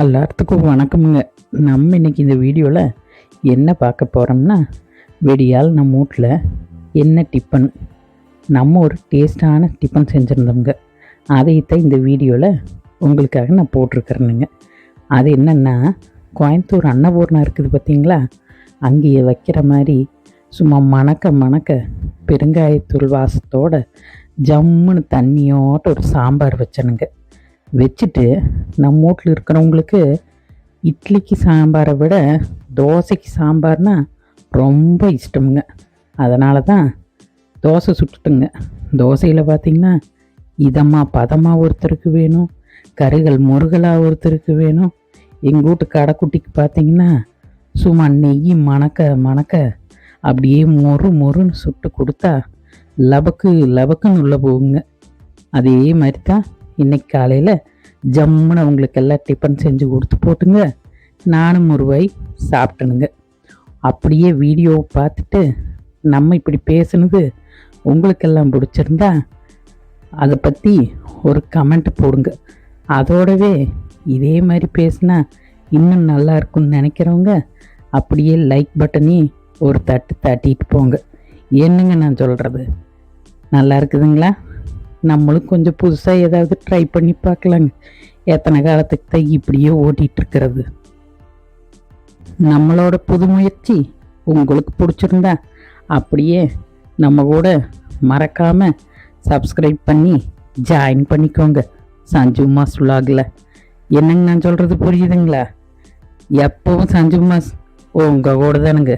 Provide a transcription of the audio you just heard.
எல்லாத்துக்கும் வணக்கமுங்க. நம்ம இன்னைக்கு இந்த வீடியோவில் என்ன பார்க்க போகிறோம்னா வெடியால் நம்ம வீட்டில் என்ன டிஃபன்? நம்ம ஒரு டேஸ்டான டிஃபன் செஞ்சுருந்தோங்க அதைத்தான் இந்த வீடியோவில் உங்களுக்காக நான் போட்டிருக்கிறேனுங்க. அது என்னென்னா கோயம்புத்தூர் அன்னபூர்ணா இருக்குது பார்த்தீங்களா? அங்கேயே வைக்கிற மாதிரி சும்மா மணக்க மணக்க பெருங்காயத்தூள் வாசத்தோட ஜம்முன்னு தண்ணியோட்ட ஒரு சாம்பார் வச்சனுங்க. வச்சுட்டு நம்ம வீட்டில் இருக்கிறவங்களுக்கு இட்லிக்கு சாம்பாரை விட தோசைக்கு சாம்பார்னா ரொம்ப இஷ்டமுங்க. அதனால தான் தோசை சுட்டுட்டுங்க. தோசையில் பார்த்திங்கன்னா இதமாக பதமாக ஒருத்தருக்கு வேணும். கருகள் முருகலாக ஒருத்தருக்கு வேணும். எங்கள் வீட்டு கடைக்குட்டிக்கு பார்த்திங்கன்னா சும்மா நெய் மணக்க மணக்க அப்படியே மொறு மொறுன்னு சுட்டு கொடுத்தா லபக்கு லபக்குன்னு உள்ளே போகுங்க. அதே மாதிரி தான் இன்னைக்கு காலையில் ஜம்முன்னு அவங்களுக்கு எல்லாம் டிஃபன் செஞ்சு கொடுத்து போட்டுங்க. நானும் ஒரு வாய் சாப்பிட்டனுங்க. அப்படியே வீடியோவை பார்த்துட்டு நம்ம இப்படி பேசுனது உங்களுக்கெல்லாம் பிடிச்சிருந்தா அதை பற்றி ஒரு கமெண்ட் போடுங்க. அதோடவே இதே மாதிரி பேசினா இன்னும் நல்லா இருக்கும்னு நினைக்கிறவங்க அப்படியே லைக் பட்டனையும் ஒரு தட்டு தட்டிட்டு போங்க. என்னங்க நான் சொல்கிறது நல்லா இருக்குதுங்களா? நம்மளும் கொஞ்சம் புதுசாக ஏதாவது ட்ரை பண்ணி பார்க்கலாங்க. எத்தனை காலத்துக்கு தான் இப்படியே ஓட்டிகிட்ருக்கிறது நம்மளோட புது முயற்சி உங்களுக்கு பிடிச்சிருந்தா அப்படியே நம்ம கூட மறக்காமல் சப்ஸ்கிரைப் பண்ணி ஜாயின் பண்ணிக்கோங்க. சஞ்சு மாஸ் vlogல. என்னங்க நான் சொல்கிறது புரியுதுங்களா? எப்பவும் சஞ்சு மாஸ் உங்கள் கூட தானுங்க.